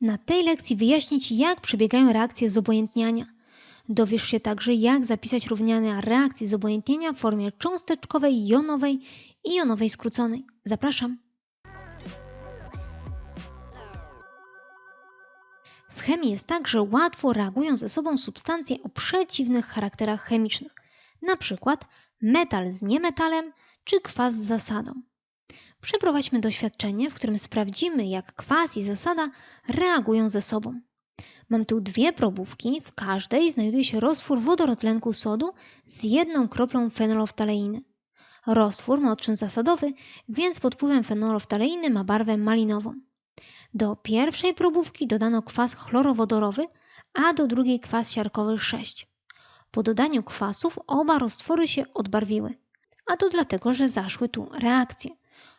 Na tej lekcji wyjaśnię Ci, jak przebiegają reakcje zobojętniania. Dowiesz się także, jak zapisać równania reakcji zobojętnienia w formie cząsteczkowej, jonowej i jonowej skróconej. Zapraszam. W chemii jest tak, że łatwo reagują ze sobą substancje o przeciwnych charakterach chemicznych, przykład metal z niemetalem czy kwas z zasadą. Przeprowadźmy doświadczenie, w którym sprawdzimy, jak kwas i zasada reagują ze sobą. Mam tu dwie probówki, w każdej znajduje się roztwór wodorotlenku sodu z jedną kroplą fenoloftaleiny. Roztwór ma odczyn zasadowy, więc pod wpływem fenoloftaleiny ma barwę malinową. Do pierwszej probówki dodano kwas chlorowodorowy, a do drugiej kwas siarkowy 6. Po dodaniu kwasów oba roztwory się odbarwiły, a to dlatego, że zaszły tu reakcje.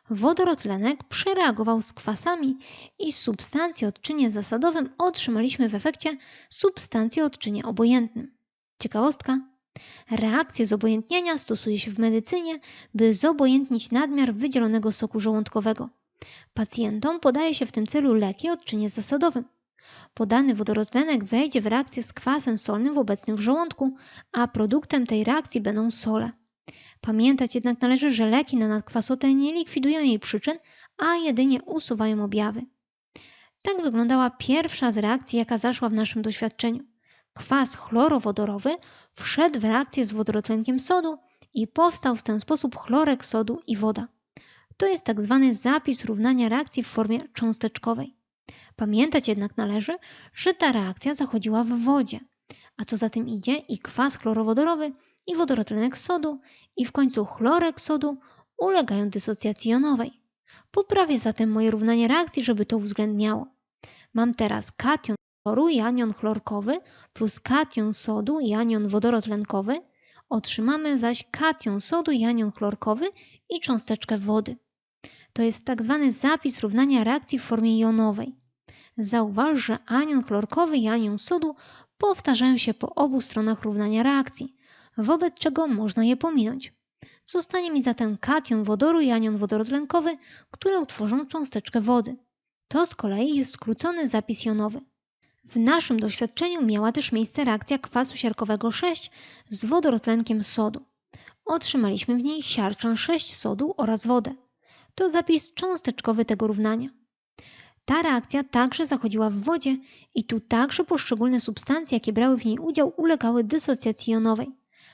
Wodorotlenek przereagował z kwasami i o odczynie zasadowym otrzymaliśmy w efekcie substancję odczynie obojętnym. Ciekawostka. Reakcję zobojętniania stosuje się w medycynie, by zobojętnić nadmiar wydzielonego soku żołądkowego. Pacjentom podaje się w tym celu leki odczynie zasadowym. Podany wodorotlenek wejdzie w reakcję z kwasem solnym obecnym w żołądku, a produktem tej reakcji będą sole. Pamiętać jednak należy, że leki na nadkwasotę nie likwidują jej przyczyn, a jedynie usuwają objawy. Tak wyglądała pierwsza z reakcji, jaka zaszła w naszym doświadczeniu. Kwas chlorowodorowy wszedł w reakcję z wodorotlenkiem sodu i powstał w ten sposób chlorek sodu i woda. To jest tak zwany zapis równania reakcji w formie cząsteczkowej. Pamiętać jednak należy, że ta reakcja zachodziła w wodzie, a co za tym idzie i kwas chlorowodorowy i wodorotlenek sodu i w końcu chlorek sodu ulegają dysocjacji jonowej. Poprawię zatem moje równanie reakcji, żeby to uwzględniało. Mam teraz kation chloru i anion chlorkowy plus kation sodu i anion wodorotlenkowy. Otrzymamy zaś kation sodu i anion chlorkowy i cząsteczkę wody. To jest tak zwany zapis równania reakcji w formie jonowej. Zauważ, że anion chlorkowy i anion sodu powtarzają się po obu stronach równania reakcji, wobec czego można je pominąć. Zostanie mi zatem kation wodoru i anion wodorotlenkowy, które utworzą cząsteczkę wody. To z kolei jest skrócony zapis jonowy. W naszym doświadczeniu miała też miejsce reakcja kwasu siarkowego 6 z wodorotlenkiem sodu. Otrzymaliśmy w niej siarczan 6 sodu oraz wodę. To zapis cząsteczkowy tego równania. Ta reakcja także zachodziła w wodzie i tu także poszczególne substancje, jakie brały w niej udział, ulegały dysocjacji jonowej.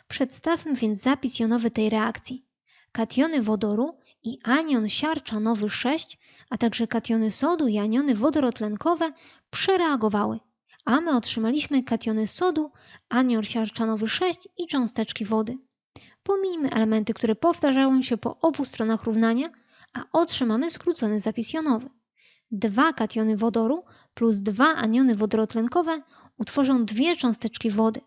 Przedstawmy więc zapis jonowy tej reakcji. Kationy wodoru i anion siarczanowy 6, a także kationy sodu i aniony wodorotlenkowe przereagowały, a my otrzymaliśmy kationy sodu, anion siarczanowy 6 i cząsteczki wody. Pomijmy elementy, które powtarzają się po obu stronach równania, a otrzymamy skrócony zapis jonowy. Dwa kationy wodoru plus dwa aniony wodorotlenkowe utworzą dwie cząsteczki wody.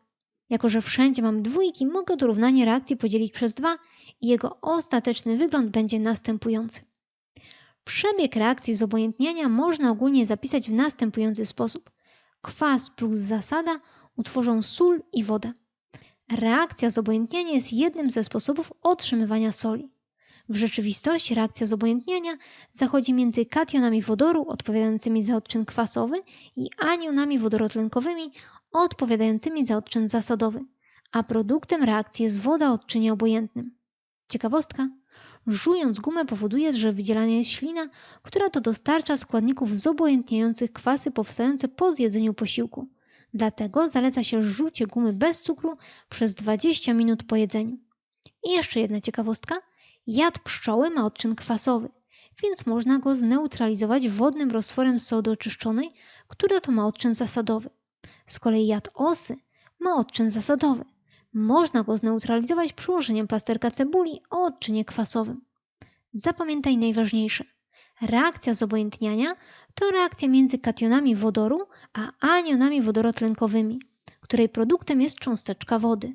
Jako, że wszędzie mam dwójki, mogę dorównanie reakcji podzielić przez dwa i jego ostateczny wygląd będzie następujący. Przebieg reakcji zobojętniania można ogólnie zapisać w następujący sposób. Kwas plus zasada utworzą sól i wodę. Reakcja zobojętniania jest jednym ze sposobów otrzymywania soli. W rzeczywistości reakcja zobojętniania zachodzi między kationami wodoru odpowiadającymi za odczyn kwasowy i anionami wodorotlenkowymi odpowiadającymi za odczyn zasadowy, a produktem reakcji jest woda o odczynie obojętnym. Ciekawostka. Żując gumę powoduje, że wydzielana jest ślina, która to dostarcza składników zobojętniających kwasy powstające po zjedzeniu posiłku. Dlatego zaleca się żucie gumy bez cukru przez 20 minut po jedzeniu. I jeszcze jedna ciekawostka. Jad pszczoły ma odczyn kwasowy, więc można go zneutralizować wodnym roztworem sody oczyszczonej, która to ma odczyn zasadowy. Z kolei jad osy ma odczyn zasadowy. Można go zneutralizować przyłożeniem plasterka cebuli o odczynie kwasowym. Zapamiętaj najważniejsze. Reakcja zobojętniania to reakcja między kationami wodoru a anionami wodorotlenkowymi, której produktem jest cząsteczka wody.